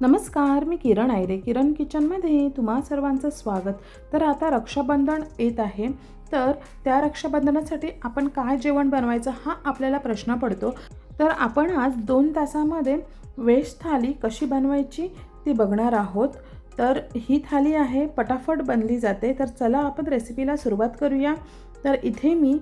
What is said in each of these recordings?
नमस्कार मी किरण आयरे किरण किचनमध्ये तुम्हा सर्वांचं स्वागत. तर आता रक्षाबंधन येत आहे. तर त्या रक्षाबंधनासाठी आपण काय जेवण बनवायचं हा आपल्याला प्रश्न पडतो. तर आपण आज दोन तासामध्ये वेज थाली कशी बनवायची ती बघणार आहोत. तर ही थाली आहे पटाफट बनली जाते. तर चला आपण रेसिपीला सुरुवात करूया. तर इथे मी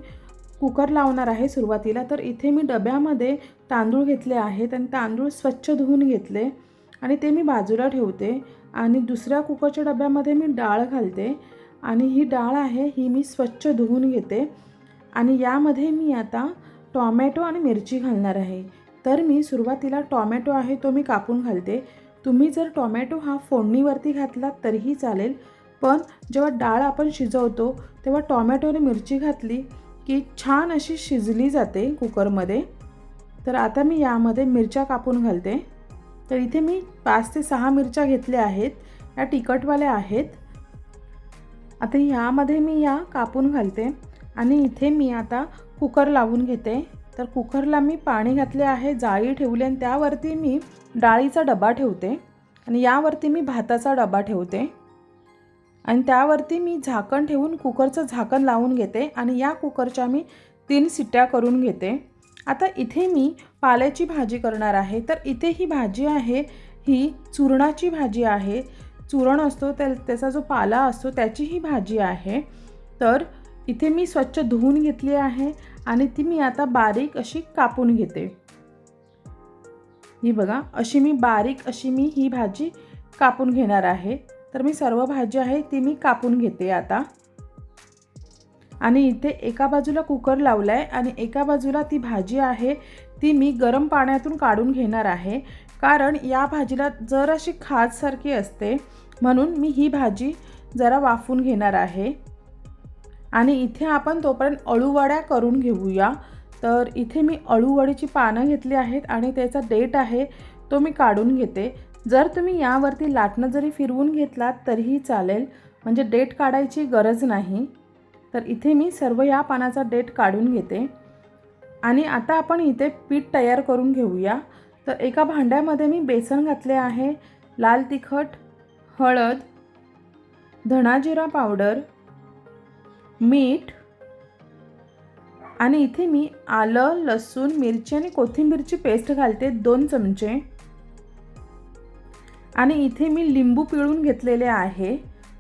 कुकर लावणार आहे सुरुवातीला. तर इथे मी डब्यामध्ये तांदूळ घेतले आहेत आणि तांदूळ स्वच्छ धुवून घेतले. आणि ते मी बाजूला ठेवते आणि दुसऱ्या कुकरच्या डब्यामध्ये मी डाळ घालते. आणि ही डाळ आहे ही मी स्वच्छ धुवून घेते. आणि यामध्ये मी आता टॉमॅटो आणि मिरची घालणार आहे. तर मी सुरुवातीला टॉमॅटो आहे तो मी कापून घालते. तुम्ही जर टॉमॅटो हा फोडणीवरती घातला तरीही चालेल. पण जेव्हा डाळ आपण शिजवतो तेव्हा टॉमॅटो आणि मिरची घातली की छान अशी शिजली जाते कुकरमध्ये. तर आता मी यामध्ये मिरच्या कापून घालते. तर इथे मी पाच ते सहा मिरच्या घेतल्या आहेत. या तिखटवाल्या आहेत. आता ह्यामध्ये मी या कापून घालते आणि इथे मी आता कुकर लावून घेते. तर कुकरला मी पाणी घातले आहे जाळी ठेवली आणि त्यावरती मी डाळीचा डबा ठेवते. आणि यावरती मी भाताचा डबा ठेवते. आणि त्यावरती मी झाकण ठेवून कुकरचं झाकण लावून घेते आणि या कुकरच्या मी तीन सिट्ट्या करून घेते. आता इथे मी पाल्याची भाजी करणार आहे. तर इथे ही भाजी आहे ही चूरणाची भाजी आहे. चूरण असतो त्या त्याचा जो पाला असतो त्याची ही भाजी आहे. तर इथे मी स्वच्छ धुवून घेतली आहे आणि ती मी आता बारीक अशी कापून घेते. ही बघा अशी मी बारीक अशी मी ही भाजी कापून घेणार आहे. तर मी सर्व भाजी आहे ती मी कापून घेते आता. आणि इथे एका बाजूला कुकर लावला आहे आणि एका बाजूला ती भाजी आहे ती मी गरम पाण्यातून काढून घेणार आहे. कारण या भाजीला जराशी खाजसारखी असते म्हणून मी ही भाजी जरा वाफून घेणार आहे. आणि इथे आपण तोपर्यंत अळूवड्या करून घेऊया. तर इथे मी अळूवडीची पानं घेतली आहेत आणि त्याचा डेट आहे तो मी काढून घेते. जर तुम्ही यावरती लाटणं जरी फिरवून घेतलात तरीही चालेल. म्हणजे डेट काढायची गरज नाही. तर इथे मी सर्व या पानाचा डेट काढून घेते. आणि आता आपण इथे पीठ तयार करून घेऊया. तर एका भांड्यामध्ये मी बेसन घातले आहे लाल तिखट हळद धणाजिरा पावडर मीठ आणि इथे मी आलं लसूण मिरची आणि कोथिंबीरची पेस्ट घालते दोन चमचे. आणि इथे मी लिंबू पिळून घेतलेले आहे.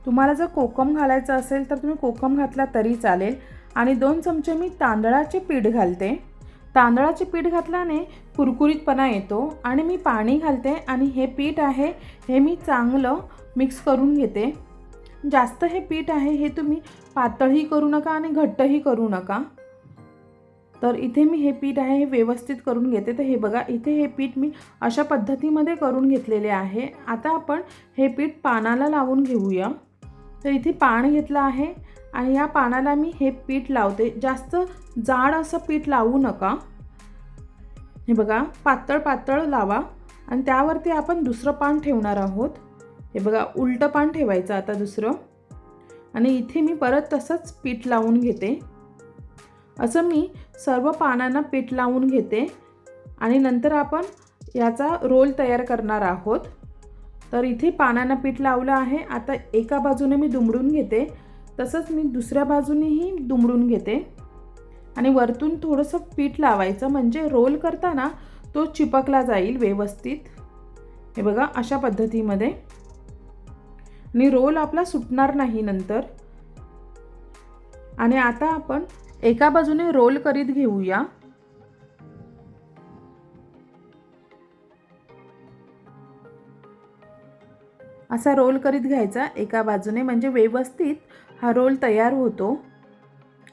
तुम्हाला जर कोकम घालायचं असेल तर तुम्ही कोकम घातला तरी चालेल. आणि दोन चमचे मी तांदळाचे पीठ घालते. तांदळाचे पीठ घातल्याने कुरकुरीतपणा येतो आणि मी पाणी घालते आणि हे पीठ आहे हे मी चांगलं मिक्स करून घेते. जास्त हे पीठ आहे हे तुम्ही पातळही करू नका आणि घट्टही करू नका. तर इथे मी हे पीठ आहे हे व्यवस्थित करून घेते. तर हे बघा इथे हे पीठ मी अशा पद्धतीमध्ये करून घेतलेले आहे. आता आपण हे पीठ पानाला लावून घेऊया. तर इथे पान घेतलं आहे आणि या पानाला मी हे पीठ लावते. जास्त जाड असं पीठ लावू नका. हे बघा पातळ पातळ लावा आणि त्यावरती आपण दुसरं पान ठेवणार आहोत. हे बघा उलटं पान ठेवायचं आता दुसरं. आणि इथे मी परत तसंच पीठ लावून घेते. असं मी सर्व पानांना पीठ लावून घेते. आणि नंतर आपण याचा रोल तयार करणार आहोत. तर इथे पानांना पीठ लावलं आहे. आता एका बाजूने मी दुमडून घेते. तसंच मी दुसऱ्या बाजूनेही दुमडून घेते. आणि वरतून थोडंसं पीठ लावायचं. म्हणजे रोल करताना तो चिपकला जाईल व्यवस्थित. हे बघा अशा पद्धतीमध्ये. आणि रोल आपला सुटणार नाही नंतर. आणि आता आपण एका बाजूने रोल करीत घेऊया. असा रोल करीत घ्यायचा. एका बाजूने म्हणजे व्यवस्थित हा रोल तयार होतो.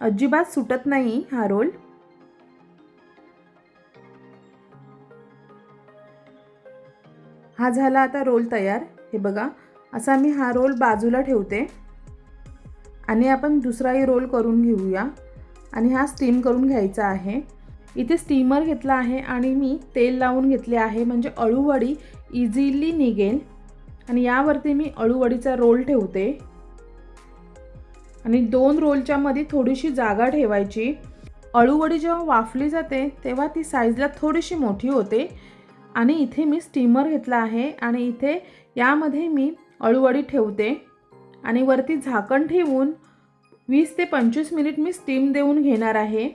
अजिबात सुटत नाही हा रोल. हा झाला आता रोल तयार. हे बघा असा मी हा रोल बाजूला ठेवते. आणि आपण दुसराही रोल करून घेऊया. आणि हा स्टीम करून घ्यायचा आहे. इथे स्टीमर घेतला आहे आणि मी तेल लावून घेतले आहे. म्हणजे अळूवडी इझिली निघेल. आणि यावरती मी अळूवडीचा रोल ठेवते. आणि दोन रोलच्या मध्ये थोडीशी जागा ठेवायची. अळूवडी जेव्हा वाफली जाते तेव्हा ती साईजला थोडीशी मोठी होते. आणि इथे मी स्टीमर घेतला आहे आणि इथे यामध्ये मी अळूवडी ठेवते. आणि वरती झाकण ठेवून वीस ते पंचवीस मिनिट मी स्टीम देऊन घेणार आहे.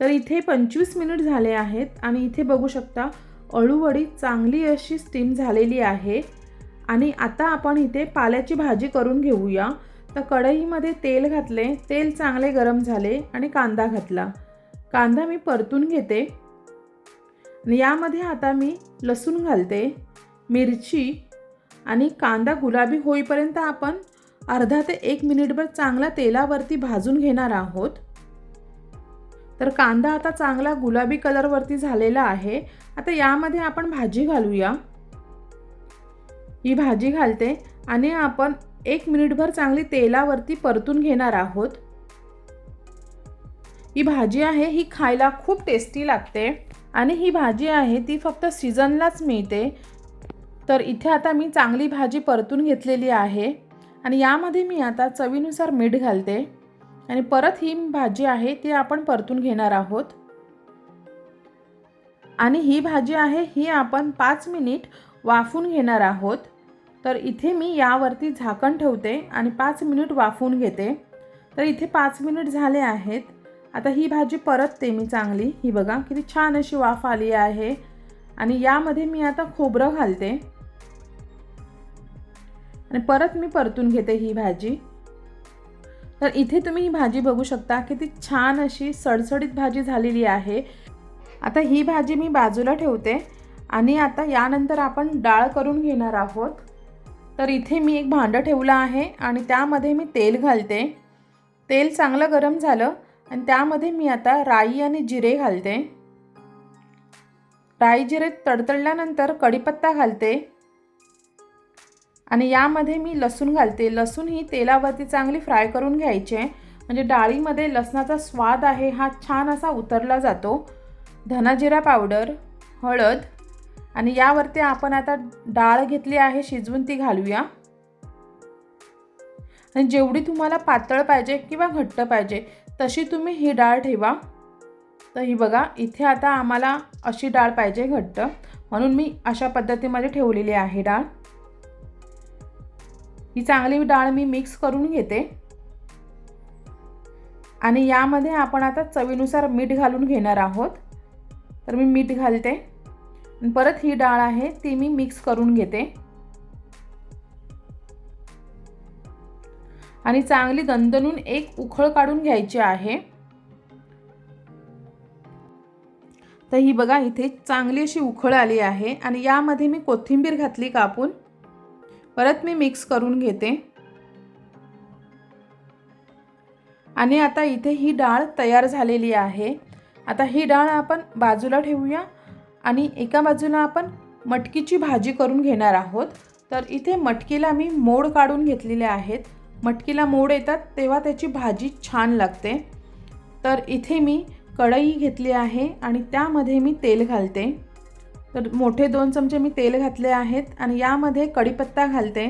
तर इथे पंचवीस मिनिट झाले आहेत आणि इथे बघू शकता अळूवडी चांगली अशी स्टीम झालेली आहे. आणि आता आपण इथे पाल्याची भाजी करून घेऊया. तर कढईमध्ये तेल घातले तेल चांगले गरम झाले आणि कांदा घातला. कांदा मी परतून घेते. आणि यामध्ये आता मी लसूण घालते मिरची आणि कांदा गुलाबी होईपर्यंत आपण अर्धा ते एक मिनिटभर चांगला तेलावरती भाजून घेणार आहोत. तर कांदा आता चांगला गुलाबी कलरवरती झालेला आहे. आता यामध्ये आपण भाजी घालूया. ही भाजी घालते आणि आपण एक मिनिटभर चांगली तेलावरती परतून घेणार आहोत. ही भाजी आहे ही खायला खूप टेस्टी लागते आणि ही भाजी आहे ती फक्त सीझनलाच मिळते. तर इथे आता मी चांगली भाजी परतून घेतलेली आहे आणि यामध्ये मी आता चवीनुसार मीठ घालते आणि परत ही भाजी आहे ती आपण परतून घेणार आहोत. आणि ही भाजी आहे ही आपण पाच मिनिट वाफून घेणार आहोत. तर इथे मी यावरती झाकण ठेवते आणि पाच मिनिट वाफवून घेते. तर इथे पाच मिनिट झाले आहेत. आता ही भाजी परतते मी चांगली. ही बघा किती छान अशी वाफ आली आहे. आणि यामध्ये मी आता खोबरं घालते. आणि परत मी परतून घेते ही भाजी. तर इथे तुम्ही ही भाजी बघू शकता किती छान अशी सडसडीत भाजी झालेली आहे. आता ही भाजी मी बाजूला ठेवते. आणि आता यानंतर आपण डाळ करून घेणार आहोत. तर इथे मी एक भांडं ठेवलं आहे आणि त्यामध्ये मी तेल घालते. तेल चांगलं गरम झालं आणि त्यामध्ये मी आता राई आणि जिरे घालते. राई जिरे तडतडल्यानंतर कढीपत्ता घालते. आणि यामध्ये मी लसूण घालते. लसूण ही तेलावरती चांगली फ्राय करून घ्यायचे. म्हणजे डाळीमध्ये लसणाचा स्वाद आहे हा छान असा उतरला जातो. धनाजिरा पावडर हळद आणि यावरती आपण आता डाळ घेतली आहे शिजवून ती घालूया. आणि जेवढी तुम्हाला पातळ पाहिजे किंवा घट्ट पाहिजे तशी तुम्ही ही डाळ ठेवा. तर ही बघा इथे आता आम्हाला अशी डाळ पाहिजे घट्ट. म्हणून मी अशा पद्धतीमध्ये ठेवलेली आहे डाळ. ही चांगली डाळ मी मिक्स करून घेते. आणि यामध्ये आपण आता चवीनुसार मीठ घालून घेणार आहोत. तर मी मीठ घालते. परत ही डाळ आहे ती मी मिक्स करून घेते. आणि चांगली दणदणून एक उखळ काढून घ्यायची आहे. तर ही बघा इथे चांगली अशी उखळ आली आहे आणि यामध्ये मी कोथिंबीर घातली कापून. परत मी मिक्स करून घेते. आणि आता इथे ही डाळ तयार झालेली आहे. आता ही डाळ आपण बाजूला ठेवूया. आणि एका बाजूला आपण मटकीची भाजी करून घेणार आहोत. तर इथे मटकीला मी मोड काढून घेतलेले आहेत. मटकीला मोड येतात तेव्हा त्याची भाजी छान लागते. तर इथे मी कढई घेतली आहे आणि त्यामध्ये मी तेल घालते. तर मोठे दोन चमचे मी तेल घातले आहेत आणि यामध्ये कढीपत्ता घालते.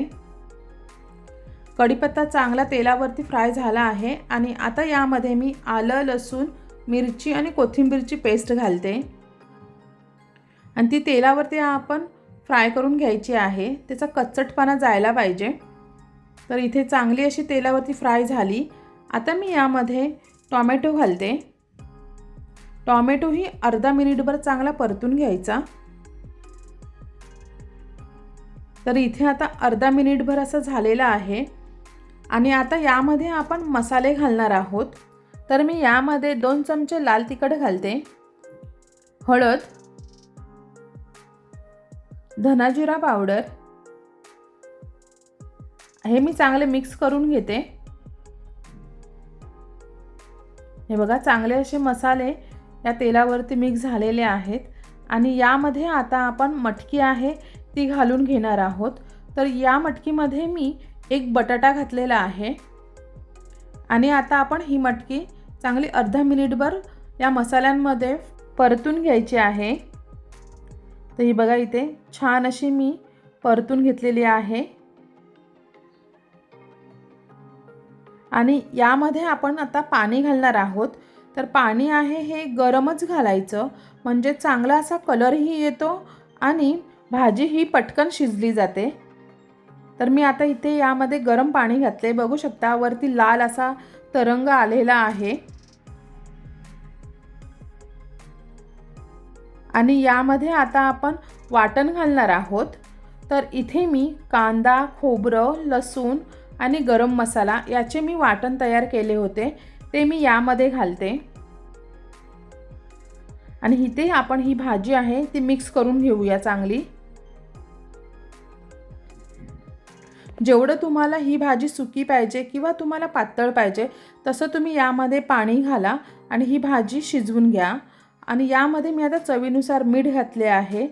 कढीपत्ता चांगला तेलावरती फ्राय झाला आहे आणि आता यामध्ये मी आलं लसूण मिरची आणि कोथिंबीरची पेस्ट घालते. आणि ती तेलावरती आपण फ्राय करून घ्यायची आहे. त्याचा कच्चटपणा जायला पाहिजे. तर इथे चांगली अशी तेलावरती फ्राय झाली. आता मी यामध्ये टॉमॅटो घालते. टॉमॅटोही अर्धा मिनिटभर चांगला परतून घ्यायचा. तर इथे आता अर्धा मिनिटभर असं झालेलं आहे. आणि आता यामध्ये आपण मसाले घालणार आहोत. तर मी यामध्ये दोन चमचे लाल तिखट घालते. हळद धनाजिरा पावडर. हे मी चांगले मिक्स करून घेते. हे बघा चांगले असे मसाले या तेलावरती मिक्स झालेले आहेत. आणि यामध्ये आता आपण मटकी आहे ती घालून घेणार आहोत. तर या मटकीमध्ये मी एक बटाटा घातलेला आहे. आणि आता आपण ही मटकी चांगली अर्धा मिनिटभर या मसाल्यांमध्ये परतून घ्यायची आहे. तर ही बघा इथे छान अशी मी परतून घेतलेली आहे. आणि यामध्ये आपण आता पाणी घालणार आहोत. तर पाणी आहे हे गरमच घालायचं. म्हणजे चांगला असा कलरही येतो आणि भाजी ही पटकन शिजली जाते. तर मी आता इथे यामध्ये गरम पाणी घातले बघू शकता वरती लाल असा तरंग आलेला आहे. आणि यामध्ये आता आपण वाटण घालणार आहोत. तर इथे मी कांदा खोबरं लसूण आणि गरम मसाला याचे मी वाटण तयार केले होते. ते मी यामध्ये घालते. आणि इथे आपण ही भाजी आहे ती मिक्स करून घेऊया चांगली. जेवढं तुम्हाला ही भाजी सुकी पाहिजे किंवा तुम्हाला पातळ पाहिजे तसं तुम्ही यामध्ये पाणी घाला आणि ही भाजी शिजवून घ्या. आणि यामध्ये मी आता चवीनुसार मीठ घातले आहे.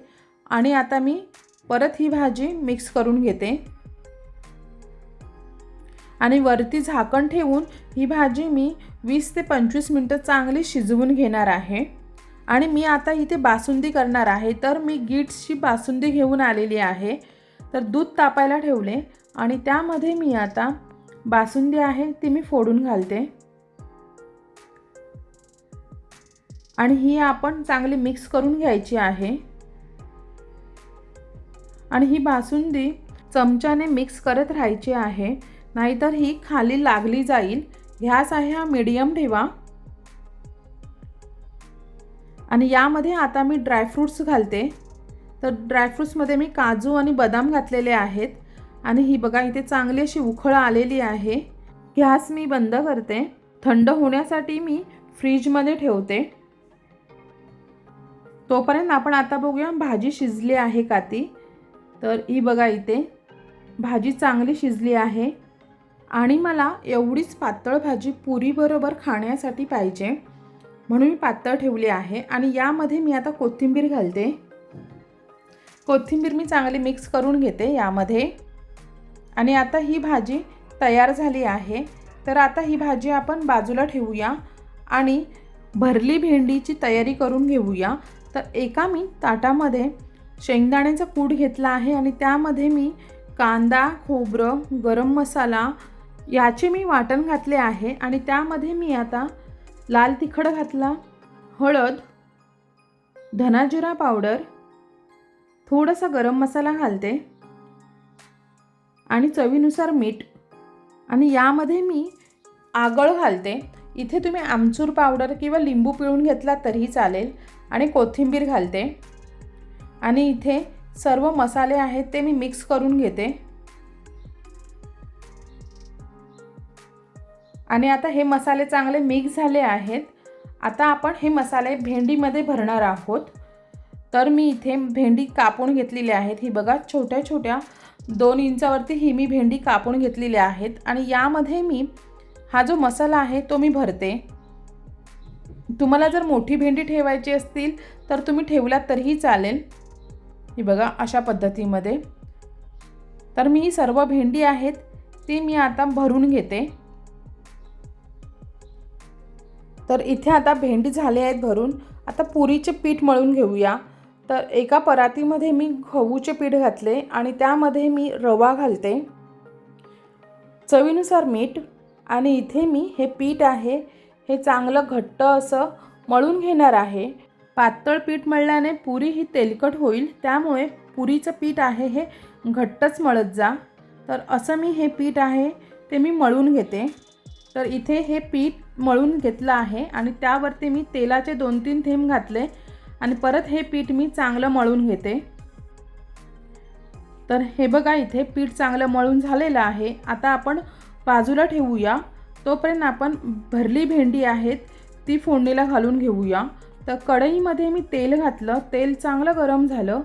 आणि आता मी परत ही भाजी मिक्स करून घेते. आणि वरती झाकण ठेवून ही भाजी मी वीस ते पंचवीस मिनटं चांगली शिजवून घेणार आहे. आणि मी आता इथे बासुंदी करणार आहे. तर मी गिट्सची बासुंदी घेऊन आलेली आहे. तर दूध तापायला ठेवले. आणि त्यामध्ये मी आता बासुंदी आहे ती मी फोडून घालते. आणि ही आपण चांगली मिक्स करून घ्यायची आहे. आणि ही बासुंदी चमच्याने मिक्स करत राहायची आहे. नाहीतर ही खाली लागली जाईल. गॅस आहे हा मीडियम ठेवा. आणि यामध्ये आता मी ड्रायफ्रूट्स घालते. तर ड्रायफ्रूट्समध्ये मी काजू आणि बदाम घातलेले आहेत. आणि ही बघा इथे चांगली अशी उखळ आलेली आहे. गॅस मी बंद करते. थंड होण्यासाठी मी फ्रीजमध्ये ठेवते. तोपर्यंत आपण आता बघूया भाजी शिजली आहे का ती? तर ही बघा इथे भाजी चांगली शिजली आहे. आणि मला एवढीच पातळ भाजी पुरीबरोबर खाण्यासाठी पाहिजे म्हणून मी पातळ ठेवली आहे. आणि यामध्ये मी आता कोथिंबीर घालते. कोथिंबीर मी चांगली मिक्स करून घेते यामध्ये. आणि आता ही भाजी तयार झाली आहे. तर आता ही भाजी आपण बाजूला ठेवूया आणि भरली भेंडीची तयारी करून घेऊया. तर एका मी ताटामध्ये शेंगदाण्याचा कूट घेतला आहे आणि त्यामध्ये मी कांदा खोबरं गरम मसाला याचे मी वाटण घातले आहे आणि त्यामध्ये मी आता लाल तिखट घातला हळद धनाजिरा पावडर थोडासा गरम मसाला घालते आणि चवीनुसार मीठ आणि यामध्ये मी आगळ घालते. इथे तुम्ही आमचूर पावडर किंवा लिंबू पिळून घेतला तरीही चालेल. आणि कोथिंबीर घालते. आणि इथे सर्व मसाले आहेत ते मी मिक्स करून घेते. आणि आता हे मसाले चांगले मिक्स झाले आहेत. आता आपण हे मसाले भेंडीमध्ये भरणार आहोत. तर मी इथे भेंडी कापून घेतलेली आहेत. ही बघा छोट्या छोट्या दोन इंचावरती ही मी भेंडी कापून घेतलेल्या आहेत. आणि यामध्ये मी हा जो मसाला आहे तो मी भरते. तुम्हाला जर मोठी भेंडी ठेवायची असतील तर तुम्ही ठेवलात तरीही चालेल. ही बघा अशा पद्धतीमध्ये. तर मी ही सर्व भेंडी आहेत ती मी आता भरून घेते. तर इथे आता भेंडी झाले आहेत भरून. आता पुरीचे पीठ मळून घेऊया. तर एका परातीमध्ये मी गहूचे पीठ घातले आणि त्यामध्ये मी रवा घालते. चवीनुसार मीठ आणि इथे मी हे पीठ आहे हे चांगलं घट्ट असं मळून घेणार आहे. पातळ पीठ मळल्याने पुरी ही तेलकट होईल त्यामुळे पुरीचं पीठ आहे हे घट्टच मळत जा. तर असं मी हे पीठ आहे ते मी मळून घेते. तर इथे हे पीठ मळून घेतलं आहे आणि त्यावरती मी तेलाचे दोन तीन थेंब घातले आणि परत हे पीठ मी चांगलं मळून घेते. तर हे बघा इथे पीठ चांगलं मळून झालेलं आहे. आता आपण बाजूला ठेवूया. तोपर्यंत आपण भरली भेंडी आहेत ती फोडणीला घालून घेऊया. तर कढईमध्ये मी तेल घातलं तेल चांगलं गरम झालं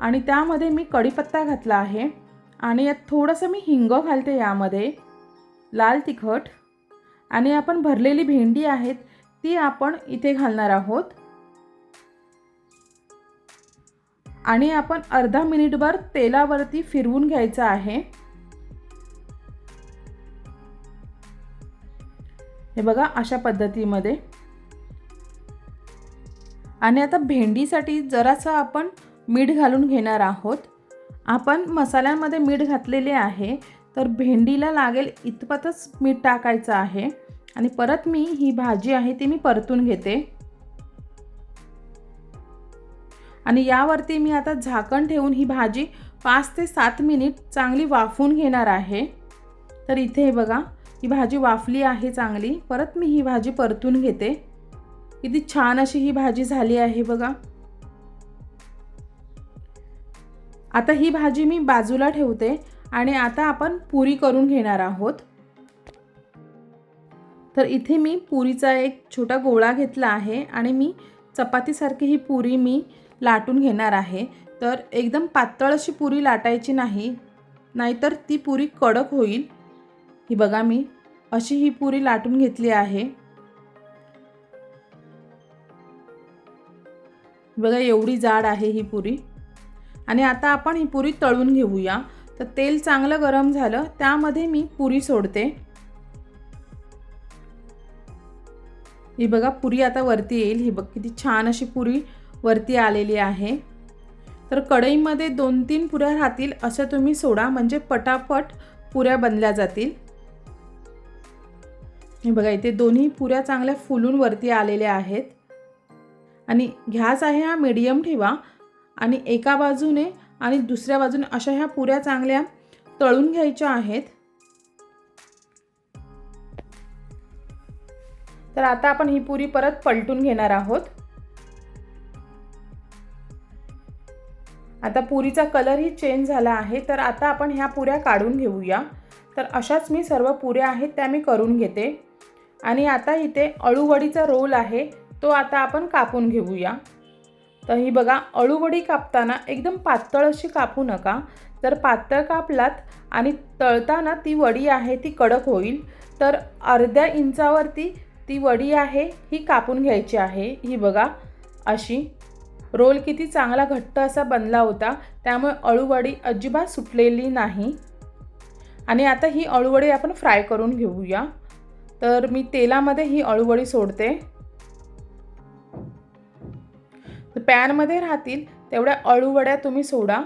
आणि त्यामध्ये मी कढीपत्ता घातला आहे. आणि यात थोडंसं मी हिंग घालते यामध्ये लाल तिखट. आणि आपण भरलेली भेंडी आहेत ती आपण इथे घालणार आहोत. आणि आपण अर्धा मिनिटभर तेलावरती फिरवून घ्यायचं आहे. हे बघा अशा पद्धतीमध्ये. आणि आता भेंडीसाठी जरासं आपण मीठ घालून घेणार आहोत. आपण मसाल्यामध्ये मीठ घातलेले आहे तर भेंडीला लागेल इतपतच मीठ टाकायचं आहे. आणि परत मी ही भाजी आहे ती मी परतून घेते. आणि यावरती मी आता झाकण ठेवून ही भाजी पाच ते सात मिनिट चांगली वाफून घेणार आहे. तर इथे हे बघा ही भाजी वाफली आहे चांगली. परत मी ही भाजी परतून घेते. किती छान अशी ही भाजी झाली आहे बघा. आता ही भाजी मी बाजूला ठेवते आणि आता आपण पुरी करून घेणार आहोत. तर इथे मी पुरीचा एक छोटा गोळा घेतला आहे आणि मी चपातीसारखी ही पुरी मी लाटून घेणार आहे. तर एकदम पातळ अशी पुरी लाटायची नाही नाहीतर ती पुरी कडक होईल. ही बघा मी अशी ही पुरी लाटून घेतली आहे. बघा एवढी जाड आहे ही पुरी. आणि आता आपण ही पुरी तळून घेऊया. तर तेल चांगलं गरम झालं त्यामध्ये मी पुरी सोडते. ही बघा पुरी आता वरती येईल. ही बघ किती छान अशी पुरी वरती आलेली आहे. तर कढईमध्ये दोन तीन पुऱ्या राहतील असं तुम्ही सोडा. म्हणजे पटापट पुऱ्या बनल्या जातील. हे बघा इथे दोन्ही पुऱ्या चांगल्या फुलून वरती आलेल्या आहेत. आणि घ्याच आहे हा मीडियम ठेवा. आणि एका बाजूने आणि दुसऱ्या बाजूने अशा ह्या पुऱ्या चांगल्या तळून घ्यायच्या आहेत. तर आता आपण ही पुरी परत पलटून घेणार आहोत. आता पुरीचा कलरही चेंज झाला आहे तर आता आपण ह्या पुऱ्या काढून घेऊया. तर अशाच मी सर्व पुऱ्या आहेत त्या मी करून घेते. आणि आता इथे अळूवडीचा रोल आहे तो आता आपण कापून घेऊया. तर ही बघा अळूवडी कापताना एकदम पातळ अशी कापू नका. जर पातळ कापलात आणि तळताना ती वडी आहे ती कडक होईल. तर अर्ध्या इंचावरती ती वडी आहे ही कापून घ्यायची आहे. ही बघा अशी. रोल किती चांगला घट्ट असा बनला होता. त्यामुळे अळूवडी अजिबात सुटलेली नाही. आणि आता ही अळूवडी आपण फ्राय करून घेऊया. तर मी तेलामध्ये ही अळूवडी सोडते. पॅनमध्ये राहतील तेवढ्या अळूवड्या तुम्ही सोडा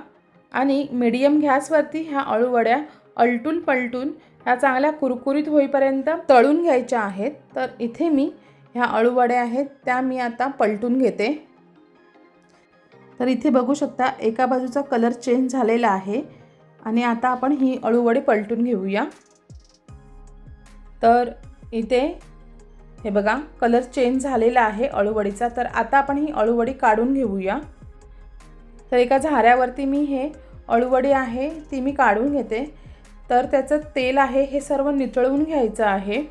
आणि मीडियम गॅसवरती ह्या अळूवड्या अलटून पलटून ह्या चांगल्या कुरकुरीत होईपर्यंत तळून घ्यायच्या आहेत. तर इथे मी ह्या अळूवड्या आहेत त्या मी आता पलटून घेते. तर इथे बघू शकता एका बाजूचा कलर चेंज झालेला आहे आणि आता आपण ही अळूवडी पलटून घेऊया. तर इथे हे बघा कलर चेंज झालेला आहे अळूवडीचा. तर आता आपण ही अळूवडी काढून घेऊया. तर एका झाऱ्यावरती मी हे अळूवडी आहे ती मी काढून घेते. तर त्याचं तेल आहे हे सर्व नितळवून घ्यायचं आहे.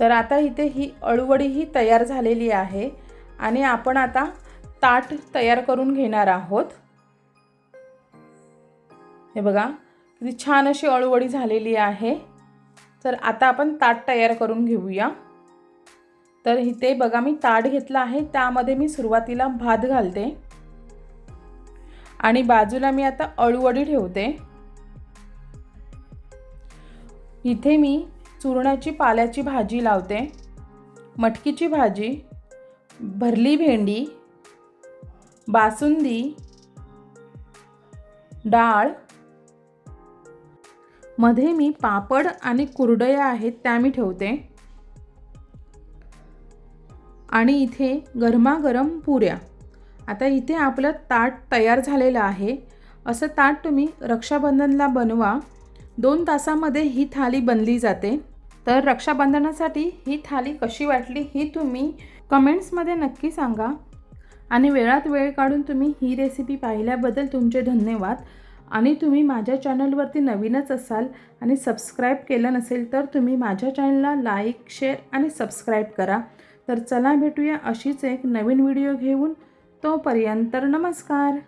तर आता इथे ही अळूवडी ही तयार झालेली आहे आणि आपण आता ताट तयार करून घेणार आहोत. हे बघा किती छान अशी अळूवडी झालेली आहे. तर आता आपण ताट तयार करून घेऊया. तर इथे बघा मी ताट घेतला आहे. त्यामध्ये मी सुरुवातीला भात घालते. आणि बाजूला मी आता अळूवडी ठेवते. इथे मी चुरणाची पाल्याची भाजी लावते. मटकीची भाजी भरली भेंडी बासुंदी डाळ मध्ये मी पापड आणि कुरडया आहेत त्या मी ठेवते. आणि इथे गरमागरम पुऱ्या. आता इथे आपलं ताट तयार झालेलं आहे. असं ताट तुम्ही रक्षाबंधनला बनवा. दोन तासामध्ये ही थाली बनली जाते. तर रक्षाबंधनासाठी ही थाली कशी वाटली ही तुम्ही कमेंट्समध्ये नक्की सांगा. आणि वेळात वेळ काढून तुम्ही ही रेसिपी पाहिल्याबद्दल तुमचे धन्यवाद. आणि तुम्ही माझ्या चॅनलवरती नवीनच असाल आणि सबस्क्राईब केलं नसेल तर तुम्ही माझ्या चॅनलला लाईक शेअर आणि सबस्क्राईब करा. तर चला भेटूया अशीच एक नवीन व्हिडिओ घेऊन. तोपर्यंत नमस्कार.